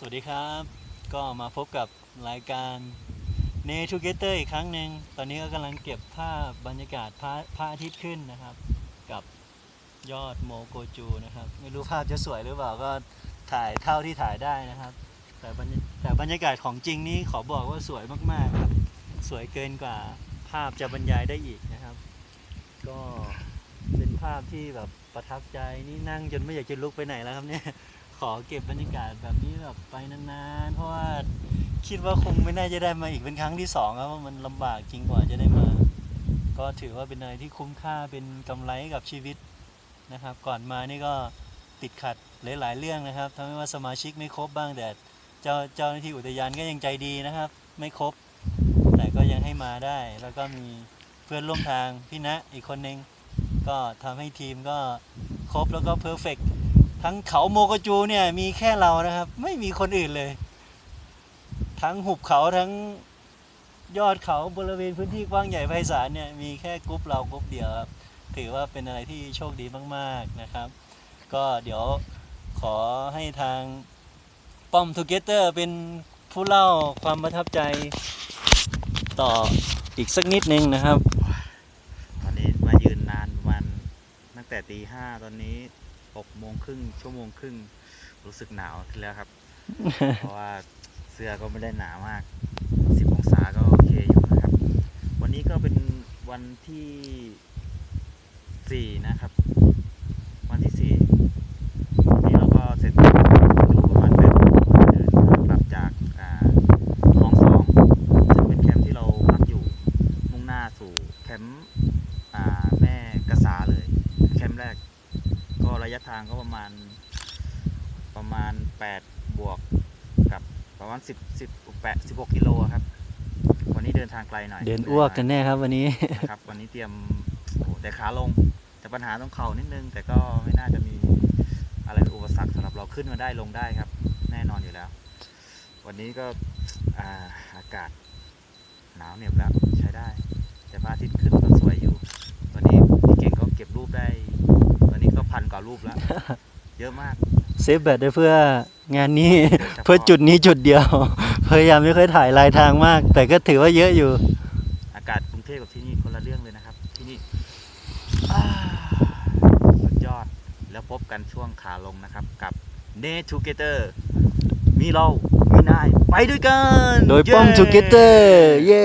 สวัสดีครับ ก็มาพบกับรายการ n a t u g e t h e r อีกครั้งหนึ่งตอนนี้ก็กำลังเก็บภาพบรรยากาศพระพระอาทิตย์ขึ้นนะครับ กับยอดโมโกจูนะครับ ไม่รู้ภาพจะสวยหรือเปล่าก็ถ่ายเท่าที่ถ่ายได้นะครับ แต่บรรยแต่บรรยากาศของจริงนี้ขอบอกว่าสวยมากๆครับสวยเกินกว่าภาพจะบรรยายได้อีกนะครับ ก็เป็นภาพที่แบบประทับใจนี่นั่งจนไม่อยากจะลุกไปไหนแล้วครับเนี่ย ขอเก็บบรรยากาศแบบนี้แบบไปนานๆ เพราะว่าคิดว่าคงไม่น่าจะได้มาอีกเป็นครั้งที่สองครับเพรามันลำบากจริงกว่าจะได้มา ก็ถือว่าเป็นอะไรที่คุ้มค่าเป็นกำไรกับชีวิตนะครับ ก่อนมานี่ก็ติดขัดหลายๆเรื่องนะครับทั้งว่าสมาชิกไม่ครบบ้างแต่เจ้าเจ้าหน้าที่อุทยานก็ยังใจดีนะครับ ไม่ครบ แต่ก็ยังให้มาได้ แล้วก็มีเพื่อนร่วมทางพี่ณะอีกคนนึงก็ทำให้ทีมก็ครบแล้วก็เพอร์เฟก ทั้งเขาโมกจูเนี่ยมีแค่เรานะครับ ไม่มีคนอื่นเลย ทั้งหุบเขาทั้งยอดเขาบริเวณพื้นที่กว้างใหญ่ไพศาลเนี่ยมีแค่กรุ๊ปเรากรุ๊ปเดียวครับถือว่าเป็นอะไรที่โชคดีมาก ๆนะครับ ก็เดี๋ยวขอให้ทางป้อมทูเกเตอร์เป็นผู้เล่าความประทับใจต่ออีกสักนิดนึงนะครับ ตอนนี้มายืนนานประมาณตั้งแต่ตีห้าตอนนี้ หกโมงครึ่งชั่วโมงครึ่งรู้สึกหนาวขึ้นแล้วครับ เพราะว่าเสื้อก็ไม่ได้หนามากสิบองศาก็โอเคอยู่นะครับ วันนี้ก็เป็นวันที่สี่นะครับ วันที่สี่นี่เราก็เสร็จดูประมาณแบบเดินทางกลับจากอ่าคลองสองซึ่งเป็นแคมป์ที่เราพักอยู่มุ่งหน้าสู่แคมป์อ่าแม่กษาเลย แคมป์แรกก็ ระยะทางก็ประมาณประมาณ 8 บวกกับประมาณ 10 10 8 16กิโลครับ วันนี้เดินทางไกลหน่อยเดินอ้วกกันแน่ครับวันนี้นะครับวันนี้เตรียมโอ้โหแต่ขาลงแต่ปัญหาต้องเข่านิดนึง แต่ก็ไม่น่าจะมีอะไรเป็นอุปสรรคสำหรับเราขึ้นมาได้ลงได้ครับ แน่นอนอยู่แล้ว วันนี้ก็อ่าอากาศหนาวเหน็บแล้วใช้ได้ แต่พระอาทิตย์ขึ้นก็สวยอยู่ ตอนนี้พี่เก่งก็เก็บรูปได้ ตอนนี้ก็พันกว่า รูปแล้ว เยอะมาก เซฟแบตได้เพื่องานนี้ฉพาะเพื่อจุดนี้จุดเดียว พยายามไม่ค่อยถ่ายลายทางมาก แต่ก็ถือว่าเยอะอยู่ อากาศกรุงเทพกับที่นี่คนละเรื่องเลยนะครับ ที่นี่อ่าสุดยอดแล้วพบกันช่วงขาลงนะครับ กับ n a t u g e t h e r มีเรา มีนาย ไปด้วยกัน โดยป้อมเย้ทูเกเตอร์ เย้